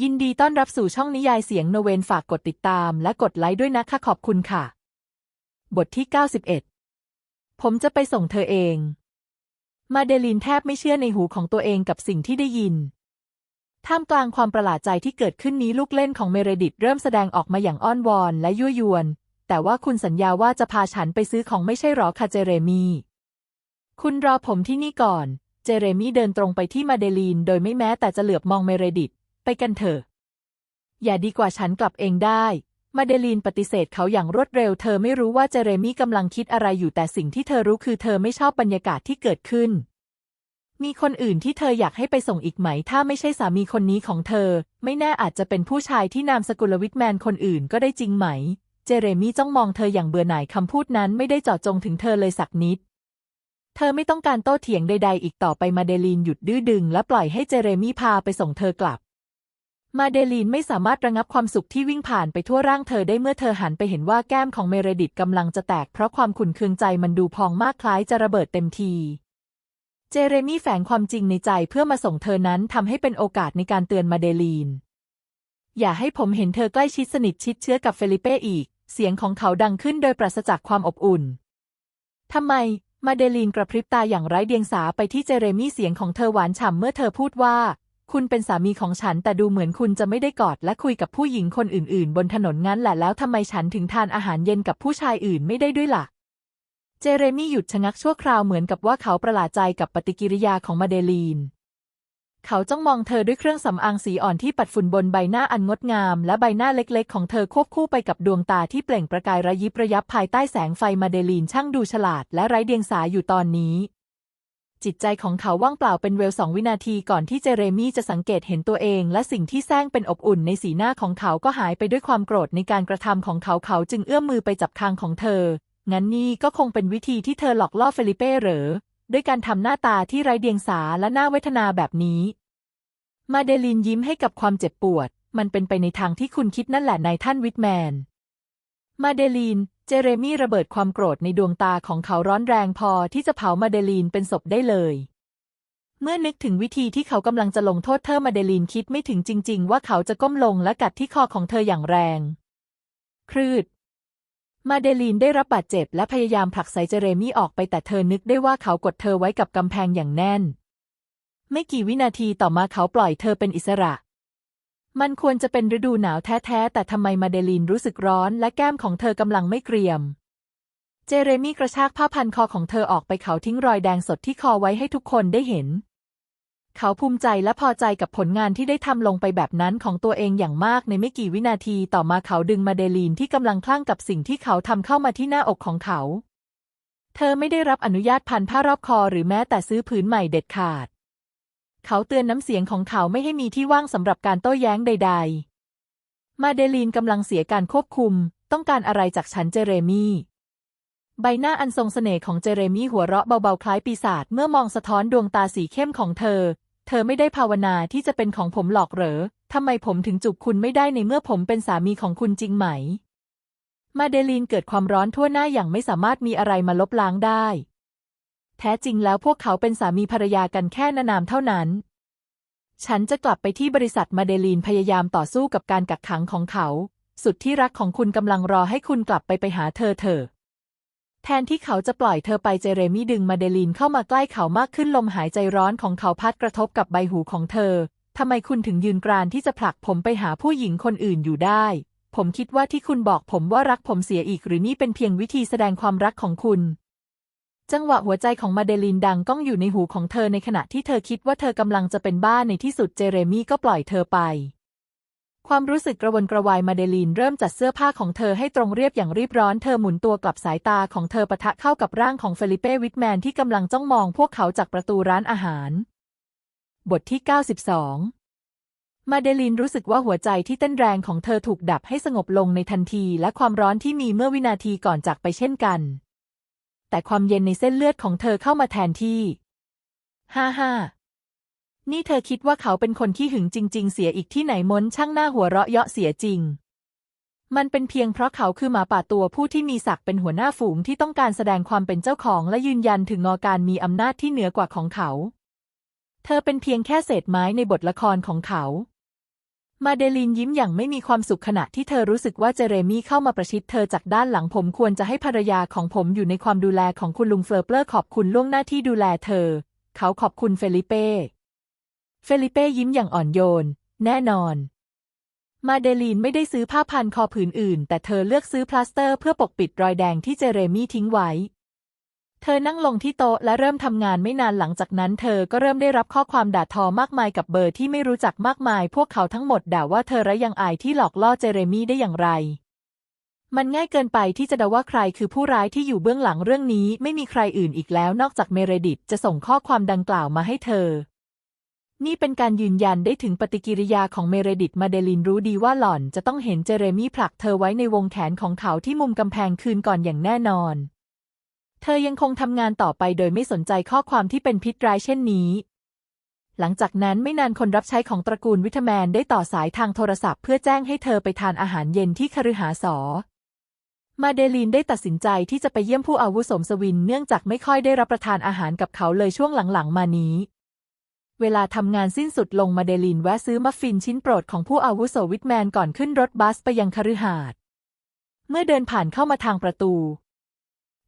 ยินดีต้อนรับสู่ช่องนิยายเสียงโนเวนฝากกดติดตามและกดไลค์ด้วยนะคะขอบคุณค่ะ บทที่ 91 ผมจะไปส่งเธอเอง มาเดลินแทบไม่เชื่อในหูของตัวเองกับสิ่งที่ได้ยิน ท่ามกลางความประหลาดใจที่เกิดขึ้นนี้ลูกเล่นของเมเรดิตเริ่มแสดงออกมาอย่างอ้อนวอนและยั่วยวน แต่ว่าคุณสัญญาว่าจะพาฉันไปซื้อของไม่ใช่หรอคะเจเรมีคุณรอผมที่นี่ก่อน เจเรมีเดินตรงไปที่มาเดลีน โดยไม่แม้แต่จะเหลือบมองเมเรดิต ไปกันเถอะ อย่าดีกว่าฉันกลับเองได้ มาเดลีนปฏิเสธเขาอย่างรวดเร็ว เธอไม่รู้ว่าเจเรมี่กำลังคิดอะไรอยู่แต่สิ่งที่เธอรู้คือเธอไม่ชอบบรรยากาศที่เกิดขึ้น มีคนอื่นที่เธออยากให้ไปส่งอีกไหม ถ้าไม่ใช่สามีคนนี้ของเธอ ไม่แน่อาจจะเป็นผู้ชายที่นามสกุลวิทแมนคนอื่นก็ได้จริงไหม เจเรมี่จ้องมองเธออย่างเบื่อหน่ายคำพูดนั้นไม่ได้เจาะจงถึงเธอเลยสักนิดเธอไม่ต้องการโต้เถียงใด ๆ อีกต่อไปมาเดลีนหยุดดื้อดึง และปล่อยให้เจเรมี่พาไปส่งเธอกลับ มาเดลีนไม่สามารถระงับความสุขที่วิ่งผ่านไปทั่วร่างเธอได้เมื่อเธอหันไปเห็นว่าแก้มของเมเรดิตกำลังจะแตกเพราะความขุ่นเคืองใจมันดูพองมากคล้ายจะระเบิดเต็มที เจเรมี่แฝงความจริงในใจเพื่อมาส่งเธอนั้นทำให้เป็นโอกาสในการเตือนมาเดลีน อย่าให้ผมเห็นเธอใกล้ชิดสนิทชิดเชื้อกับเฟลิเป้อีก เสียงของเขาดังขึ้นโดยปราศจากความอบอุ่นทำไมมาเดลีนกระพริบตาอย่างไร้เดียงสาไปที่เจเรมี่เสียงของเธอหวานฉ่ำเมื่อเธอพูดว่า คุณเป็นสามีของฉันแต่ดูเหมือนคุณจะไม่ได้กอดและคุยกับผู้หญิงคนอื่นๆ บนถนนงั้นแหละแล้วทำไมฉันถึงทานอาหารเย็นกับผู้ชายอื่นไม่ได้ด้วยล่ะ เจเรมี่หยุดชะงักชั่วคราวเหมือนกับว่าเขาประหลาดใจกับปฏิกิริยาของมาเดลีน เขาจ้องมองเธอด้วยเครื่องสำอางสีอ่อนที่ปัดฝุ่นบนใบหน้าอันงดงาม และใบหน้าเล็กๆ ของเธอควบคู่ไปกับดวงตาที่เปล่งประกายระยิบระยับภายใต้แสงไฟมาเดลีนช่างดูฉลาด และไร้เดียงสาอยู่ตอนนี้ จิตใจของเขาว่างเปล่าเป็นเวลสองวินาทีก่อนที่เจเรมี่จะสังเกตเห็นตัวเอง และสิ่งที่แซงเป็นอบอุ่นในสีหน้าของเขาก็หายไปด้วยความโกรธในการกระทำของเขาเขาจึงเอื้อมมือไปจับคางของเธอ งั้นนี่ก็คงเป็นวิธีที่เธอหลอกล่อเฟลิเป้เหรอ ด้วยการทำหน้าตาที่ไร้เดียงสาและหน่าเวทนาแบบนี้ มาเดลินยิ้มให้กับความเจ็บปวด มันเป็นไปในทางที่คุณคิดนั่นแหละนายท่านวิทแมน มาเดลีน เจเรมี่ระเบิดความโกรธในดวงตาของเขาร้อนแรงพอที่จะเผามาเดลีนเป็นศพได้เลย เมื่อนึกถึงวิธีที่เขากำลังจะลงโทษเธอมาเดลีนคิดไม่ถึงจริง ๆ ว่าเขาจะก้มลงและกัดที่คอของเธออย่างแรง ครืด มาเดลีนได้รับบาดเจ็บและพยายามผลักไสเจเรมี่ออกไปแต่เธอนึกได้ว่าเขากดเธอไว้กับกำแพงอย่างแน่น ไม่กี่วินาทีต่อมาเขาปล่อยเธอเป็นอิสระ มันควรจะเป็นฤดูหนาวแท้ๆ แต่ทำไมมาเดลีนรู้สึกร้อนและแก้มของเธอกำลังไม่เกรียม เจเรมี่กระชากผ้าพันคอของเธอออกไปเขาทิ้งรอยแดงสดที่คอไว้ให้ทุกคนได้เห็น เขาภูมิใจและพอใจกับผลงานที่ได้ทำลงไปแบบนั้นของตัวเองอย่างมากในไม่กี่วินาทีต่อมาเขาดึงมาเดลีนที่กำลังคลั่งกับสิ่งที่เขาทำเข้ามาที่หน้าอกของเขา เธอไม่ได้รับอนุญาตพันผ้ารอบคอหรือแม้แต่ซื้อผืนใหม่เด็ดขาด เขาเตือนน้ำเสียงของเขาไม่ให้มีที่ว่างสำหรับการโต้แย้งใด ๆ มาเดลีนกำลังเสียการควบคุม ต้องการอะไรจากฉันเจเรมี่ใบหน้าอันทรงเสน่ห์ของเจเรมี่หัวเราะเบาๆ คล้ายปีศาจเมื่อมองสะท้อนดวงตาสีเข้มของเธอ เธอไม่ได้ภาวนาที่จะเป็นของผมหรอกเหรอ ทำไมผมถึงจูบคุณไม่ได้ในเมื่อผมเป็นสามีของคุณจริงไหม มาเดลีนเกิดความร้อนทั่วหน้าอย่างไม่สามารถมีอะไรมาลบล้างได้ แท้จริงแล้วพวกเขาเป็นสามีภรรยากันแค่นานามเท่านั้น ฉันจะกลับไปที่บริษัทมาเดลีนพยายามต่อสู้กับการกักขังของเขา สุดที่รักของคุณกำลังรอให้คุณกลับไปไปหาเธอเถอะแทนที่เขาจะปล่อยเธอไปเจเรมี่ดึงมาเดลีนเข้ามาใกล้เขามากขึ้นลมหายใจร้อนของเขาพัดกระทบกับใบหูของเธอ ทำไมคุณถึงยืนกรานที่จะผลักผมไปหาผู้หญิงคนอื่นอยู่ได้ ผมคิดว่าที่คุณบอกผมว่ารักผมเสียอีกหรือนี่เป็นเพียงวิธีแสดงความรักของคุณ จังหวะหัวใจของมาเดลีนดังก้องอยู่ในหูของเธอในขณะที่เธอคิดว่าเธอกำลังจะเป็นบ้าในที่สุดเจเรมี่ก็ปล่อยเธอไป ความรู้สึกกระวนกระวายมาเดลีนเริ่มจัดเสื้อผ้าของเธอให้ตรงเรียบอย่างรีบร้อนเธอหมุนตัวกลับสายตาของเธอปะทะเข้ากับร่างของเฟลิเป้วิทแมนที่กำลังจ้องมองพวกเขาจากประตูร้านอาหาร บทที่ 92มาเดลีนรู้สึกว่าหัวใจที่เต้นแรงของเธอถูกดับให้สงบลงในทันทีและความร้อนที่มีเมื่อวินาทีก่อนจากไปเช่นกัน แต่ความเย็นในเส้นเลือดของเธอเข้ามาแทนที่ ฮ่าฮ่านี่เธอคิดว่าเขาเป็นคนขี้หึงจริง ๆ เสียอีกที่ไหนม้นช่างหน้าหัวเราะเยาะเสียจริง มันเป็นเพียงเพราะเขาคือหมาป่าตัวผู้ที่มีศักดิ์เป็นหัวหน้าฝูงที่ต้องการแสดงความเป็นเจ้าของและยืนยันถึงงอการมีอำนาจที่เหนือกว่าของเขา เธอเป็นเพียงแค่เศษไม้ในบทละครของเขา มาเดลีนยิ้มอย่างไม่มีความสุขขณะที่เธอรู้สึกว่าเจเรมี่เข้ามาประชิดเธอจากด้านหลังผมควรจะให้ภรรยาของผมอยู่ในความดูแลของคุณลุงเฟลเปอร์ขอบคุณล่วงหน้าที่ดูแลเธอ เขาขอบคุณเฟลิเป้ เฟลิเป้ยิ้มอย่างอ่อนโยน แน่นอน มาเดลีนไม่ได้ซื้อผ้าพันคอผืนอื่น แต่เธอเลือกซื้อพลาสเตอร์เพื่อปกปิดรอยแดงที่เจเรมี่ทิ้งไว้ เธอนั่งลงที่โต๊ะและเริ่มทำงานไม่นานหลังจากนั้นเธอก็เริ่มได้รับข้อความด่าทอมากมายกับเบอร์ที่ไม่รู้จักมากมาย พวกเขาทั้งหมดด่าว่าเธอระยังอายที่หลอกล่อเจเรมี่ได้อย่างไร มันง่ายเกินไปที่จะเดาว่าใครคือผู้ร้ายที่อยู่เบื้องหลังเรื่องนี้ ไม่มีใครอื่นอีกแล้วนอกจากเมเรดิตจะส่งข้อความดังกล่าวมาให้เธอ นี่เป็นการยืนยันได้ถึงปฏิกิริยาของเมเรดิตมาเดลินรู้ดีว่าหล่อนจะต้องเห็นเจเรมี่ผลักเธอไว้ในวงแขนของเขาที่มุมกำแพงคืนก่อนอย่างแน่นอน เธอยังคงทำงานต่อไปโดยไม่สนใจข้อความที่เป็นพิษร้ายเช่นนี้ หลังจากนั้นไม่นานคนรับใช้ของตระกูลวิทแมนได้ต่อสายทางโทรศัพท์เพื่อแจ้งให้เธอไปทานอาหารเย็นที่คฤหาสน์มาเดลีนได้ตัดสินใจที่จะไปเยี่ยมผู้อาวุโสสวินเนื่องจากไม่ค่อยได้รับประทานอาหารกับเขาเลยช่วงหลังๆ มานี้ เวลาทำงานสิ้นสุดลงมาเดลีนแวะซื้อมัฟฟินชิ้นโปรดของผู้อาวุโสวิทแมนก่อนขึ้นรถบัสไปยังคฤหาสน์เมื่อเดินผ่านเข้ามาทางประตู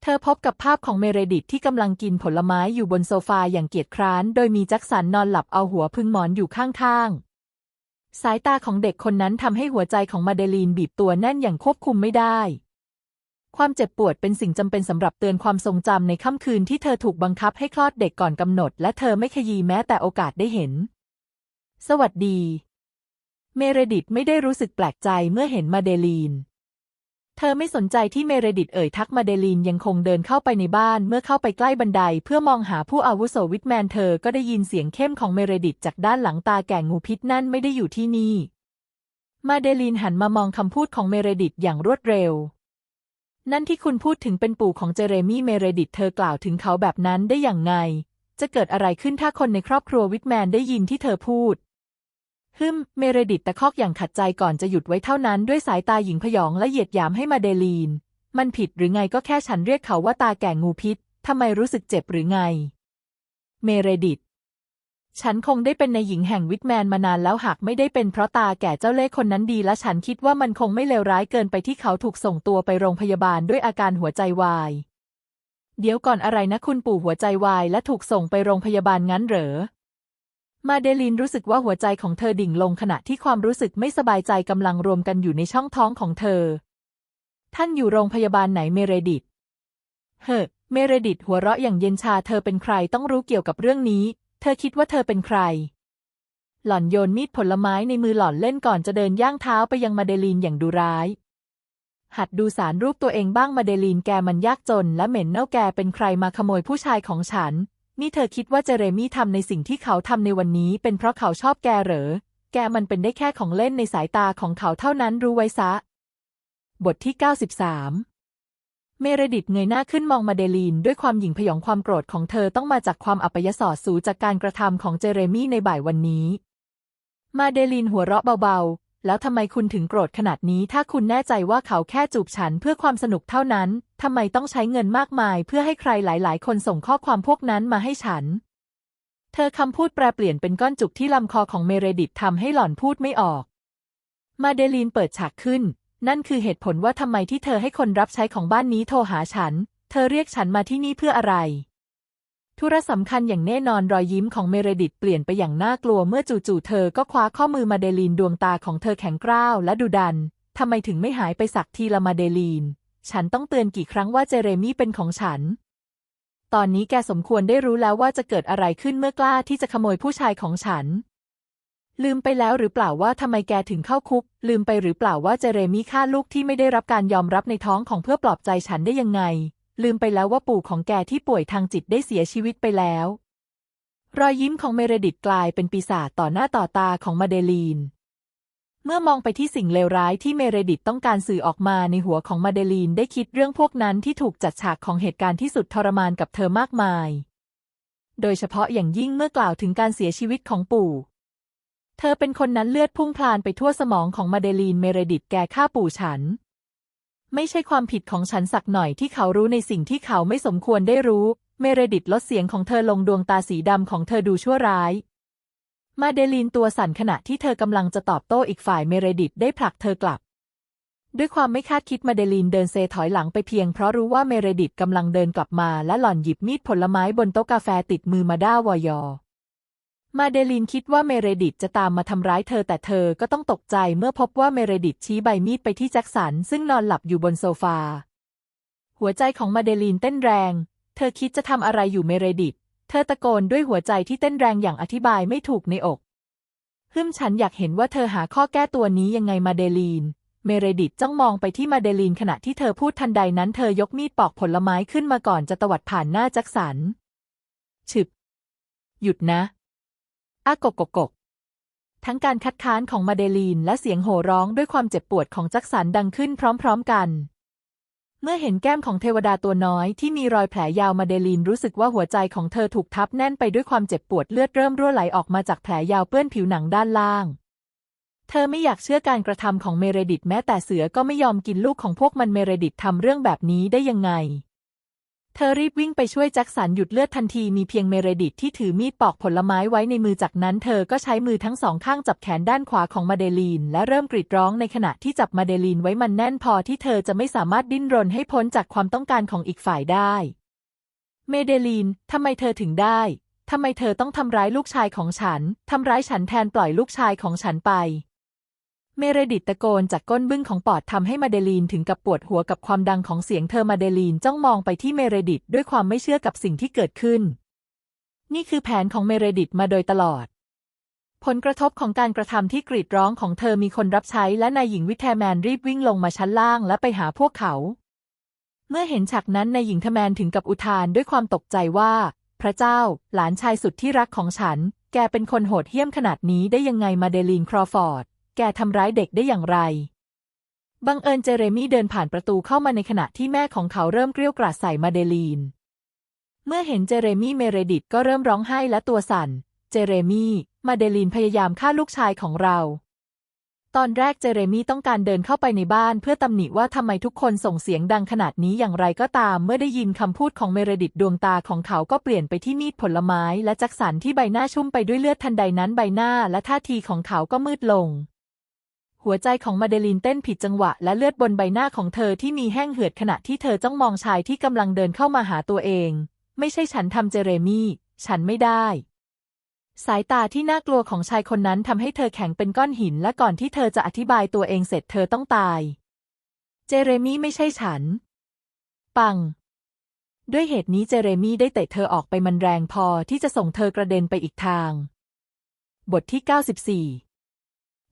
เธอพบกับภาพของเมเรดิตที่กำลังกินผลไม้อยู่บนโซฟาอย่างเกียจคร้าน โดยมีแจ็คสันนอนหลับเอาหัวพึ่งหมอนอยู่ข้างๆ สายตาของเด็กคนนั้นทำให้หัวใจของมาเดลีนบีบตัวแน่นอย่างควบคุมไม่ได้ ความเจ็บปวดเป็นสิ่งจำเป็นสำหรับเตือนความทรงจำในค่ำคืนที่เธอถูกบังคับให้คลอดเด็กก่อนกำหนด และเธอไม่ขยีแม้แต่โอกาสได้เห็น สวัสดี เมเรดิตไม่ได้รู้สึกแปลกใจเมื่อเห็นมาเดลีน เธอไม่สนใจที่เมเรดิตเอ่ยทักมาเดลีนยังคงเดินเข้าไปในบ้านเมื่อเข้าไปใกล้บันได เพื่อมองหาผู้อาวุโสวิทแมนเธอก็ได้ยินเสียงเข้มของเมเรดิตจากด้านหลังตาแก่งูพิษนั่นไม่ได้อยู่ที่นี่ มาเดลีนหันมามองคำพูดของเมเรดิตอย่างรวดเร็ว นั่นที่คุณพูดถึงเป็นปู่ของเจเรมี่เมเรดิตเธอกล่าวถึงเขาแบบนั้นได้อย่างไง จะเกิดอะไรขึ้นถ้าคนในครอบครัววิทแมนได้ยินที่เธอพูด ฮึมเมเรดิตตะคอกอย่างขัดใจก่อนจะหยุดไว้เท่านั้นด้วยสายตาหญิงพยองและเหยียดหยามให้มาเดลีน มันผิดหรือไงก็แค่ฉันเรียกเขาว่าตาแก่งูพิษทำไมรู้สึกเจ็บหรือไง เมเรดิตฉันคงได้เป็นในหญิงแห่งวิทแมนมานานแล้วหากไม่ได้เป็นเพราะตาแก่เจ้าเล่ห์คนนั้นดีและฉันคิดว่ามันคงไม่เลวร้ายเกินไปที่เขาถูกส่งตัวไปโรงพยาบาลด้วยอาการหัวใจวาย เดี๋ยวก่อนอะไรนะคุณปู่หัวใจวายและถูกส่งไปโรงพยาบาลงั้นเหรอ มาเดลินรู้สึกว่าหัวใจของเธอดิ่งลงขณะที่ความรู้สึกไม่สบายใจกำลังรวมกันอยู่ในช่องท้องของเธอ ท่านอยู่โรงพยาบาลไหนเมเรดิตเฮ้เมเรดิตหัวเราะอย่างเย็นชาเธอเป็นใครต้องรู้เกี่ยวกับเรื่องนี้ เธอคิดว่าเธอเป็นใคร หล่อนโยนมีดผลไม้ในมือหล่อนเล่นก่อนจะเดินย่างเท้าไปยังมาเดลีนอย่างดุร้าย หัดดูสารรูปตัวเองบ้างมาเดลีนแกมันยากจนและเหม็นเน่าแกเป็นใครมาขโมยผู้ชายของฉัน นี่เธอคิดว่าเจเรมี่ทำในสิ่งที่เขาทำในวันนี้ เป็นเพราะเขาชอบแกเหรอ แกมันเป็นได้แค่ของเล่นในสายตาของเขาเท่านั้นรู้ไว้ซะ บทที่ 93 เมเรดิตเงยหน้าขึ้นมองมาเดลีน ด้วยความหยิ่งพยองความโกรธของเธอต้องมาจากความอัปยศสูจากการกระทำของเจเรมี่ในบ่ายวันนี้ มาเดลีนหัวเราะเบาๆ แล้วทำไมคุณถึงโกรธขนาดนี้ ถ้าคุณแน่ใจว่าเขาแค่จูบฉันเพื่อความสนุกเท่านั้น ทำไมต้องใช้เงินมากมาย เพื่อให้ใครหลาย ๆ คนส่งข้อความพวกนั้นมาให้ฉัน เธอคำพูดแปรเปลี่ยนเป็นก้อนจุกที่ลำคอของเมเรดิตทำให้หล่อนพูดไม่ออก มาเดลีนเปิดฉากขึ้น นั่นคือเหตุผลว่าทำไมที่เธอให้คนรับใช้ของบ้านนี้โทรหาฉัน เธอเรียกฉันมาที่นี่เพื่ออะไร ธุระสำคัญอย่างแน่นอนรอยยิ้มของเมเรดิตเปลี่ยนไปอย่างน่ากลัวเมื่อจู่ๆเธอก็คว้าข้อมือมาเดลีนดวงตาของเธอแข็งกร้าวและดุดัน ทำไมถึงไม่หายไปสักทีละมาเดลีน ฉันต้องเตือนกี่ครั้งว่าเจเรมี่เป็นของฉัน ตอนนี้แกสมควรได้รู้แล้วว่าจะเกิดอะไรขึ้นเมื่อกล้าที่จะขโมยผู้ชายของฉัน ลืมไปแล้วหรือเปล่าว่าทำไมแกถึงเข้าคุก ลืมไปหรือเปล่าว่าเจเรมี่ฆ่าลูกที่ไม่ได้รับการยอมรับในท้องของเพื่อปลอบใจฉันได้ยังไง ลืมไปแล้วว่าปู่ของแกที่ป่วยทางจิตได้เสียชีวิตไปแล้ว รอยยิ้มของเมเรดิตกลายเป็นปีศาจต่อหน้าต่อตาของมาเดลีน เมื่อมองไปที่สิ่งเลวร้ายที่เมเรดิตต้องการสื่อออกมาในหัวของมาเดลีนได้คิดเรื่องพวกนั้นที่ถูกจัดฉากของเหตุการณ์ที่สุดทรมานกับเธอมากมาย โดยเฉพาะอย่างยิ่งเมื่อกล่าวถึงการเสียชีวิตของปู่เธอเป็นคนนั้นเลือดพุ่งพล่านไปทั่วสมองของมาเดลีนเมเรดิตแกฆ่าปู่ฉัน ไม่ใช่ความผิดของฉันสักหน่อยที่เขารู้ในสิ่งที่เขาไม่สมควรได้รู้ เมเรดิตลดเสียงของเธอลงดวงตาสีดำของเธอดูชั่วร้าย มาเดลีนตัวสั่นขณะที่เธอกำลังจะตอบโต้อีกฝ่ายเมเรดิตได้ผลักเธอกลับ ด้วยความไม่คาดคิดมาเดลีนเดินเซถอยหลังไปเพียงเพราะรู้ว่าเมเรดิตกำลังเดินกลับมาและหล่อนหยิบมีดผลไม้บนโต๊ะกาแฟติดมือมาด้าวอยอ มาเดลีนคิดว่าเมเรดิตจะตามมาทำร้ายเธอแต่เธอก็ต้องตกใจเมื่อพบว่าเมเรดิตชี้ใบมีดไปที่แจ็คสัน ซึ่งนอนหลับอยู่บนโซฟา หัวใจของมาเดลีนเต้นแรง เธอคิดจะทำอะไรอยู่เมเรดิต เธอตะโกนด้วยหัวใจที่เต้นแรงอย่างอธิบายไม่ถูกในอกฮึมฉันอยากเห็นว่าเธอหาข้อแก้ตัวนี้ยังไงมาเดลีน เมเรดิตจ้องมองไปที่มาเดลีนขณะที่เธอพูดทันใดนั้นเธอยกมีดปอกผลไม้ขึ้นมาก่อนจะตวัดผ่านหน้าแจ็คสัน ฉึบ หยุดนะ อากกกกกทั้งการคัดค้านของมาเดลีนและเสียงโห่ร้องด้วยความเจ็บปวดของจ็คสันดังขึ้นพร้อมๆกัน เมื่อเห็นแก้มของเทวดาตัวน้อยที่มีรอยแผลยาวมาเดลีนรู้สึกว่าหัวใจของเธอถูกทับแน่นไปด้วยความเจ็บปวดเลือดเริ่มรั่วไหลออกมาจากแผลยาวเปื้อนผิวหนังด้านล่าง เธอไม่อยากเชื่อการกระทำของเมเรดิตแม้แต่เสือก็ไม่ยอมกินลูกของพวกมันเมเรดิตทำเรื่องแบบนี้ได้ยังไง เธอรีบวิ่งไปช่วยแจ็คสันหยุดเลือดทันทีมีเพียงเมเรดิตที่ถือมีดปอกผลไม้ไว้ในมือจากนั้นเธอก็ใช้มือทั้งสองข้างจับแขนด้านขวาของมาเดลีน และเริ่มกรีดร้องในขณะที่จับมาเดลีนไว้มันแน่นพอที่เธอจะไม่สามารถดิ้นรนให้พ้นจากความต้องการของอีกฝ่ายได้ เมเดลีน ทำไมเธอถึงได้ ทำไมเธอต้องทำร้ายลูกชายของฉัน ทำร้ายฉันแทนปล่อยลูกชายของฉันไป เมเรดิตตะโกนจากก้นบึ้งของปอดทำให้มาเดลีนถึงกับปวดหัวกับความดังของเสียงเธอมาเดลีนจ้องมองไปที่เมเรดิตด้วยความไม่เชื่อกับสิ่งที่เกิดขึ้น นี่คือแผนของเมเรดิตมาโดยตลอด ผลกระทบของการกระทำที่กรีดร้องของเธอมีคนรับใช้และนายหญิงวิทแทแมนรีบวิ่งลงมาชั้นล่างและไปหาพวกเขา เมื่อเห็นฉากนั้นนายหญิงทแมนถึงกับอุทานด้วยความตกใจว่า พระเจ้า หลานชายสุดที่รักของฉัน แกเป็นคนโหดเหี้ยมขนาดนี้ได้ยังไงมาเดลีนครอฟอร์ด แกทำร้ายเด็กได้อย่างไร บังเอิญเจเรมี่เดินผ่านประตูเข้ามาในขณะที่แม่ของเขาเริ่มเกรี้ยวกราดใส่มาเดลีน เมื่อเห็นเจเรมี่เมเรดิตก็เริ่มร้องไห้และตัวสั่น เจเรมี่ มาเดลีนพยายามฆ่าลูกชายของเรา ตอนแรกเจเรมี่ต้องการเดินเข้าไปในบ้านเพื่อตำหนิว่าทำไมทุกคนส่งเสียงดังขนาดนี้อย่างไรก็ตาม เมื่อได้ยินคำพูดของเมเรดิตดวงตาของเขาก็เปลี่ยนไปที่มีดผลไม้และจักสันที่ใบหน้าชุ่มไปด้วยเลือดทันใดนั้นใบหน้าและท่าทีของเขาก็มืดลง หัวใจของมาเดลีนเต้นผิดจังหวะ และเลือดบนใบหน้าของเธอที่มีแห้งเหือดขณะที่เธอจ้องมองชายที่กำลังเดินเข้ามาหาตัวเอง ไม่ใช่ฉันทำเจเรมี่ ฉันไม่ได้ สายตาที่น่ากลัวของชายคนนั้นทำให้เธอแข็งเป็นก้อนหิน และก่อนที่เธอจะอธิบายตัวเองเสร็จเธอต้องตาย เจเรมี่ไม่ใช่ฉัน ปัง ด้วยเหตุนี้เจเรมี่ได้เตะเธอออกไปมันแรงพอที่จะส่งเธอกระเด็นไปอีกทาง บทที่ 94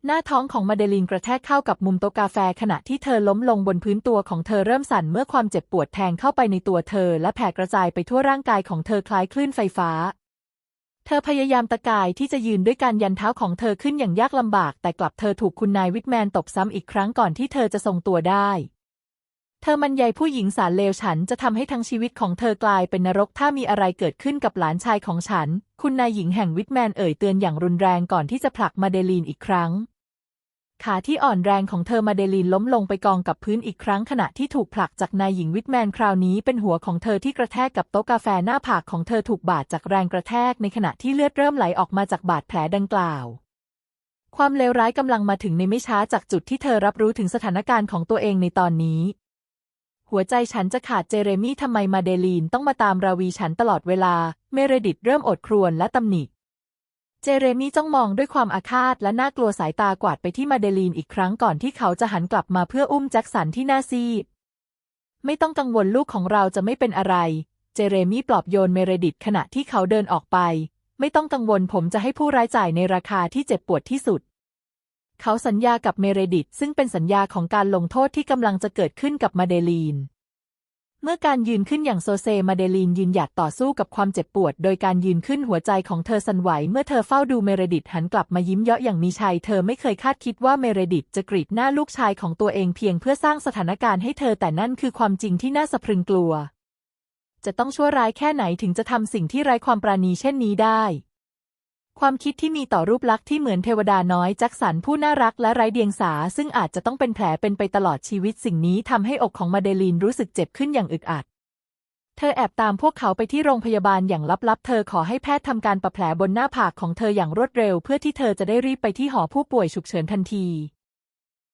หน้าท้องของมาเดลินกระแทกเข้ากับมุมโต๊ะกาแฟขณะที่เธอล้มลงบนพื้นตัวของเธอเริ่มสั่นเมื่อความเจ็บปวดแทงเข้าไปในตัวเธอ และแผ่กระจายไปทั่วร่างกายของเธอคล้ายคลื่นไฟฟ้า เธอพยายามตะกายที่จะยืนด้วยการยันเท้าของเธอขึ้นอย่างยากลำบาก แต่กลับเธอถูกคุณนายวิทแมนตบซ้ำอีกครั้งก่อนที่เธอจะทรงตัวได้ เธอมันใยผู้หญิงสารเลวฉันจะทำให้ทั้งชีวิตของเธอกลายเป็นนรกถ้ามีอะไรเกิดขึ้นกับหลานชายของฉัน คุณนายหญิงแห่งวิทแมนเอ่ยเตือนอย่างรุนแรงก่อนที่จะผลักมาเดลีนอีกครั้ง ขาที่อ่อนแรงของเธอมาเดลีนล้มลงไปกองกับพื้นอีกครั้งขณะที่ถูกผลักจากนายหญิงวิทแมนคราวนี้เป็นหัวของเธอที่กระแทกกับโต๊ะกาแฟหน้าผากของเธอถูกบาดจากแรงกระแทกในขณะที่เลือดเริ่มไหลออกมาจากบาดแผลดังกล่าว ความเลวร้ายกำลังมาถึงในไม่ช้าจากจุดที่เธอรับรู้ถึงสถานการณ์ของตัวเองในตอนนี้ หัวใจฉันจะขาดเจเรมี่ทำไมมาเดลีนต้องมาตามราวีฉันตลอดเวลา เมเรดิตเริ่มอดครวญและตำหนิ เจเรมี่จ้องมองด้วยความอาฆาตและน่ากลัวสายตากวาดไปที่มาเดลีนอีกครั้งก่อนที่เขาจะหันกลับมาเพื่ออุ้มแจ็คสันที่หน้าซีดไม่ต้องกังวลลูกของเราจะไม่เป็นอะไร เจเรมี่ปลอบโยนเมเรดิตขณะที่เขาเดินออกไป ไม่ต้องกังวลผมจะให้ผู้ร้ายจ่ายในราคาที่เจ็บปวดที่สุด เขาสัญญากับเมเรดิตซึ่งเป็นสัญญาของการลงโทษที่กำลังจะเกิดขึ้นกับมาเดลีน เมื่อการยืนขึ้นอย่างโซเซมาเดลีนยืนหยัดต่อสู้กับความเจ็บปวด โดยการยืนขึ้นหัวใจของเธอสั่นไหว เมื่อเธอเฝ้าดูเมเรดิตหันกลับมายิ้มเยาะอย่างมีชัย เธอไม่เคยคาดคิดว่าเมเรดิตจะกรีดหน้าลูกชายของตัวเองเพียงเพื่อสร้างสถานการณ์ให้เธอแต่นั่นคือความจริงที่น่าสะพรึงกลัว จะต้องชั่วร้ายแค่ไหนถึงจะทำสิ่งที่ไร้ความปราณีเช่นนี้ได้ ความคิดที่มีต่อรูปลักษณ์ที่เหมือนเทวดาน้อยแจ็คสันผู้น่ารักและไร้เดียงสา ซึ่งอาจจะต้องเป็นแผลเป็นไปตลอดชีวิตสิ่งนี้ทำให้อกของมาเดลีนรู้สึกเจ็บขึ้นอย่างอึดอัด เธอแอบตามพวกเขาไปที่โรงพยาบาลอย่างลับๆ เธอขอให้แพทย์ทำการประแผลบนหน้าผากของเธออย่างรวดเร็ว เพื่อที่เธอจะได้รีบไปที่หอผู้ป่วยฉุกเฉินทันที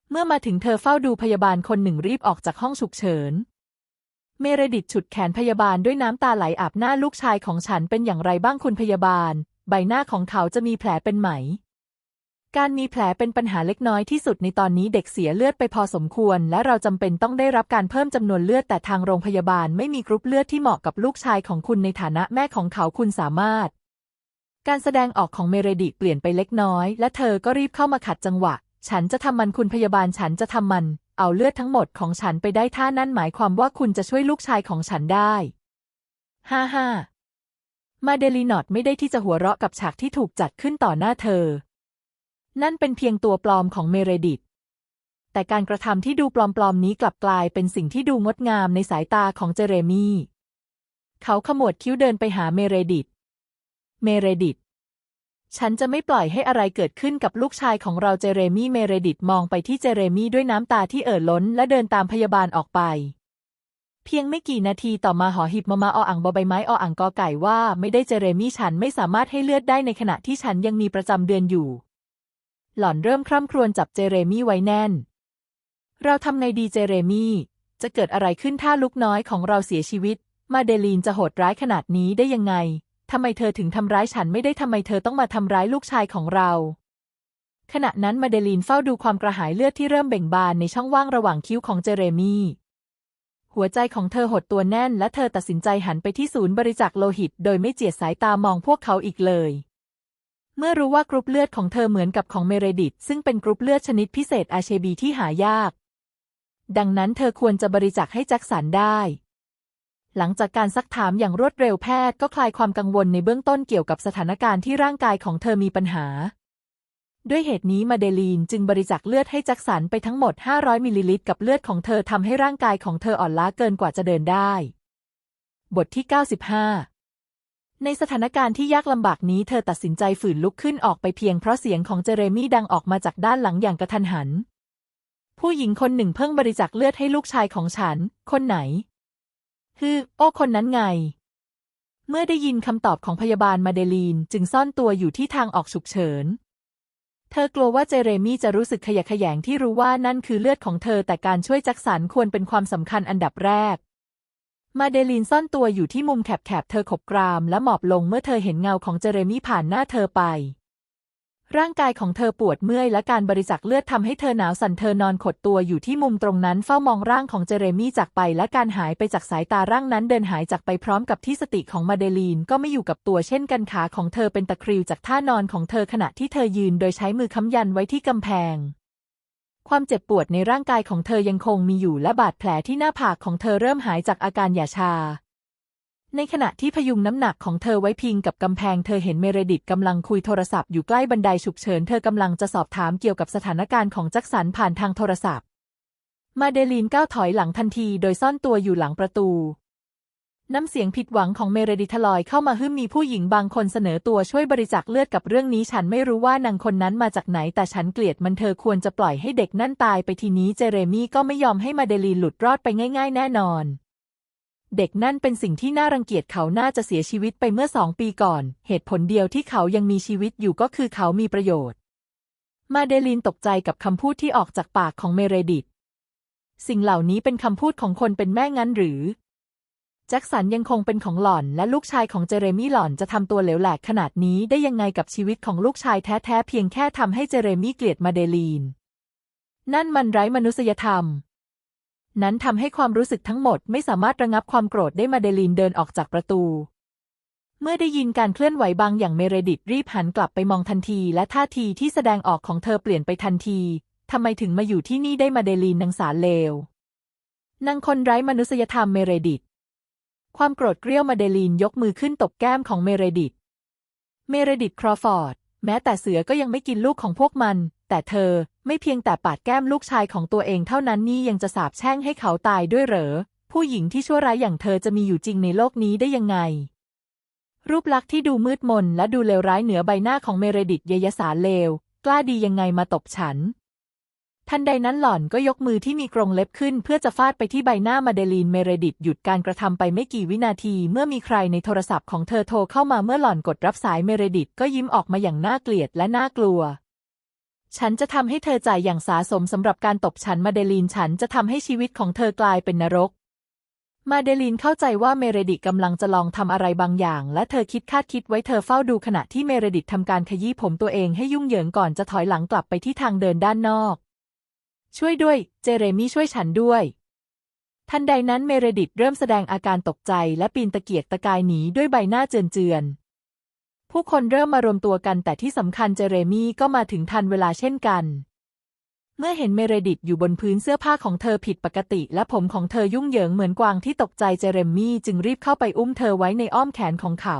เมื่อมาถึงเธอเฝ้าดูพยาบาลคนหนึ่งรีบออกจากห้องฉุกเฉินเมเรดิตฉุดแขนพยาบาลด้วยน้ำตาไหลอาบหน้าลูกชายของฉันเป็นอย่างไรบ้างคุณพยาบาล ใบหน้าของเขาจะมีแผลเป็นไหม การมีแผลเป็นปัญหาเล็กน้อยที่สุดในตอนนี้เด็กเสียเลือดไปพอสมควร และเราจำเป็นต้องได้รับการเพิ่มจำนวนเลือดแต่ทางโรงพยาบาลไม่มีกรุ๊ปเลือดที่เหมาะกับลูกชายของคุณในฐานะแม่ของเขาคุณสามารถ การแสดงออกของเมเรดิเปลี่ยนไปเล็กน้อย และเธอก็รีบเข้ามาขัดจังหวะ ฉันจะทำมันคุณพยาบาลฉันจะทำมัน เอาเลือดทั้งหมดของฉันไปได้ท่านั่นหมายความว่าคุณจะช่วยลูกชายของฉันได้ ฮ่าฮ่า มาเดลีนอตไม่ได้ที่จะหัวเราะกับฉากที่ถูกจัดขึ้นต่อหน้าเธอ นั่นเป็นเพียงตัวปลอมของเมเรดิต แต่การกระทำที่ดูปลอมๆนี้กลับกลายเป็นสิ่งที่ดูงดงามในสายตาของเจเรมี่เขาขมวดคิ้วเดินไปหาเมเรดิต เมเรดิต ฉันจะไม่ปล่อยให้อะไรเกิดขึ้นกับลูกชายของเราเจเรมี่เมเรดิตมองไปที่เจเรมี่ด้วยน้ำตาที่เอ่อล้นและเดินตามพยาบาลออกไป พียงไม่กี่นาทีต่อมาหอหีบมามาออ่างบอใบไม้ออ่างกอไก่ว่า ไม่ได้เจเรมี่ฉันไม่สามารถให้เลือดได้ในขณะที่ฉันยังมีประจำเดือนอยู่ หล่อนเริ่มคร่ำครวญจับเจเรมี่ไว้แน่น เราทำไงดีเจเรมี่ จะเกิดอะไรขึ้นถ้าลูกน้อยของเราเสียชีวิต มาเดลีนจะโหดร้ายขนาดนี้ได้ยังไงทำไมเธอถึงทำร้ายฉันไม่ได้ทำไมเธอต้องมาทำร้ายลูกชายของเรา ขณะนั้นมาเดลีนเฝ้าดูความกระหายเลือดที่เริ่มเบ่งบานในช่องว่างระหว่างคิ้วของเจเรมี่ หัวใจของเธอหดตัวแน่นและเธอตัดสินใจหันไปที่ศูนย์บริจาคโลหิต โดยไม่เจียดสายตามองพวกเขาอีกเลย เมื่อรู้ว่ากรุ๊ปเลือดของเธอเหมือนกับของเมเรดิตซึ่งเป็นกรุ๊ปเลือดชนิดพิเศษอาเชบีที่หายาก ดังนั้นเธอควรจะบริจาคให้แจ็คสันได้ หลังจากการซักถามอย่างรวดเร็วแพทย์ก็คลายความกังวลในเบื้องต้นเกี่ยวกับสถานการณ์ที่ร่างกายของเธอมีปัญหา ด้วยเหตุนี้มาเดลีนจึงบริจาคเลือดให้แจ็คสันไปทั้งหมด 500 มิลลิลิตรกับเลือดของเธอทำให้ร่างกายของเธออ่อนล้าเกินกว่าจะเดินได้ บทที่ 95 ในสถานการณ์ที่ยากลำบากนี้เธอตัดสินใจฝืนลุกขึ้นออกไปเพียงเพราะเสียงของเจเรมี่ดังออกมาจากด้านหลังอย่างกระทันหัน ผู้หญิงคนหนึ่งเพิ่งบริจาคเลือดให้ลูกชายของฉัน คนไหนคือโอ้คนนั้นไงเมื่อได้ยินคำตอบของพยาบาลมาเดลีนจึงซ่อนตัวอยู่ที่ทางออกฉุกเฉิน เธอกลัวว่าเจเรมี่จะรู้สึกขยะแขยงที่รู้ว่านั่นคือเลือดของเธอแต่การช่วยจักสันควรเป็นความสำคัญอันดับแรก มาเดลีนซ่อนตัวอยู่ที่มุมแคบๆเธอขบกรามและหมอบลงเมื่อเธอเห็นเงาของเจเรมี่ผ่านหน้าเธอไป ร่างกายของเธอปวดเมื่อยและการบริจาคเลือดทำให้เธอหนาวสั่นเธอนอนขดตัวอยู่ที่มุมตรงนั้นเฝ้ามองร่างของเจเรมี่จากไปและการหายไปจากสายตาร่างนั้นเดินหายจากไปพร้อมกับที่สติของมาเดลีนก็ไม่อยู่กับตัวเช่นกันขาของเธอเป็นตะคริวจากท่านอนของเธอขณะที่เธอยืนโดยใช้มือค้ำยันไว้ที่กำแพงความเจ็บปวดในร่างกายของเธอยังคงมีอยู่และบาดแผลที่หน้าผากของเธอเริ่มหายจากอาการหยาชา ในขณะที่พยุงน้ำหนักของเธอไว้พิงกับกำแพงเธอเห็นเมเรดิตกำลังคุยโทรศัพท์อยู่ใกล้บันไดฉุกเฉินเธอกำลังจะสอบถามเกี่ยวกับสถานการณ์ของแจ็คสันผ่านทางโทรศัพท์ มาเดลีนก้าวถอยหลังทันทีโดยซ่อนตัวอยู่หลังประตู น้ำเสียงผิดหวังของเมเรดิทลอยเข้ามาฮึ่มมีผู้หญิงบางคนเสนอตัวช่วยบริจาคเลือดกับเรื่องนี้ฉันไม่รู้ว่านางคนนั้นมาจากไหนแต่ฉันเกลียดมันเธอควรจะปล่อยให้เด็กนั่นตายไปทีนี้เจเรมี่ก็ไม่ยอมให้มาเดลีนหลุดรอดไปง่าย ๆ แน่นอน เด็กนั่นเป็นสิ่งที่น่ารังเกียจเขาน่าจะเสียชีวิตไปเมื่อสองปีก่อน เหตุผลเดียวที่เขายังมีชีวิตอยู่ก็คือเขามีประโยชน์ มาเดลีนตกใจกับคำพูดที่ออกจากปากของเมเรดิตสิ่งเหล่านี้เป็นคำพูดของคนเป็นแม่งั้นหรือ แจ็คสันยังคงเป็นของหล่อน และลูกชายของเจเรมี่หล่อนจะทำตัวเหลวแหลกขนาดนี้ได้ยังไงกับชีวิตของลูกชายแท้ๆเพียงแค่ทำให้เจเรมี่เกลียดมาเดลีน นั่นมันไร้มนุษยธรรม นั้นทำให้ความรู้สึกทั้งหมดไม่สามารถระงับความโกรธได้มาเดลีนเดินออกจากประตู เมื่อได้ยินการเคลื่อนไหวบางอย่างเมเรดิตรีบหันกลับไปมองทันทีและท่าทีที่แสดงออกของเธอเปลี่ยนไปทันทีทำไมถึงมาอยู่ที่นี่ได้มาเดลีนนางสาเลวนางคนไร้มนุษยธรรมเมเรดิต ความโกรธเกรี้ยวมาเดลีนยกมือขึ้นตบแก้มของเมเรดิต เมเรดิตครอฟอร์ด แม้แต่เสือก็ยังไม่กินลูกของพวกมัน แต่เธอไม่เพียงแต่ปาดแก้มลูกชายของตัวเองเท่านั้นนี่ยังจะสาบแช่งให้เขาตายด้วยเหรอ ผู้หญิงที่ชั่วร้ายอย่างเธอจะมีอยู่จริงในโลกนี้ได้ยังไง รูปลักษณ์ที่ดูมืดมนและดูเลวร้ายเหนือใบหน้าของเมเรดิตเยยสารเลว กล้าดียังไงมาตบฉัน ทันใดนั้นหล่อนก็ยกมือที่มีกรงเล็บขึ้น เพื่อจะฟาดไปที่ใบหน้ามาเดลีนเมเรดิตหยุดการกระทำไปไม่กี่วินาที เมื่อมีใครในโทรศัพท์ของเธอโทรเข้ามาเมื่อหล่อนกดรับสายเมเรดิตก็ยิ้มออกมาอย่างน่าเกลียดและน่ากลัว ฉันจะทำให้เธอจ่ายอย่างสาสมสำหรับการตบฉันมาเดลีนฉันจะทำให้ชีวิตของเธอกลายเป็นนรก มาเดลีนเข้าใจว่าเมเรดิตกำลังจะลองทำอะไรบางอย่าง และเธอคิดคาดคิดไว้เธอเฝ้าดูขณะที่เมเรดิตทำการขยี้ผมตัวเองให้ยุ่งเหยิงก่อนจะถอยหลังกลับไปที่ทางเดินด้านนอก ช่วยด้วย เจเรมี่ช่วยฉันด้วย ทันใดนั้นเมเรดิตเริ่มแสดงอาการตกใจและปีนตะเกียกตะกายหนีด้วยใบหน้าเจือนๆ ผู้คนเริ่มมารวมตัวกันแต่ที่สำคัญเจเรมี่ก็มาถึงทันเวลาเช่นกัน เมื่อเห็นเมเรดิตอยู่บนพื้นเสื้อผ้าของเธอผิดปกติ และผมของเธอยุ่งเหยิงเหมือนกวางที่ตกใจเจเรมี่จึงรีบเข้าไปอุ้มเธอไว้ในอ้อมแขนของเขา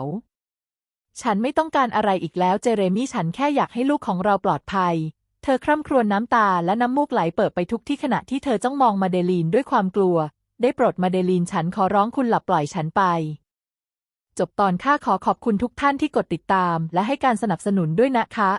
ฉันไม่ต้องการอะไรอีกแล้วเจเรมี่ฉันแค่อยากให้ลูกของเราปลอดภัย เธอคร่ำครวญน้ำตาและน้ำมูกไหลเปิดไปทุกที่ขณะที่เธอจ้องมองมาเดลีนด้วยความกลัว ได้โปรดมาเดลีนฉันขอร้องคุณหลับปล่อยฉันไป จบตอนข้าขอขอบคุณทุกท่านที่กดติดตาม และให้การสนับสนุนด้วยนะคะ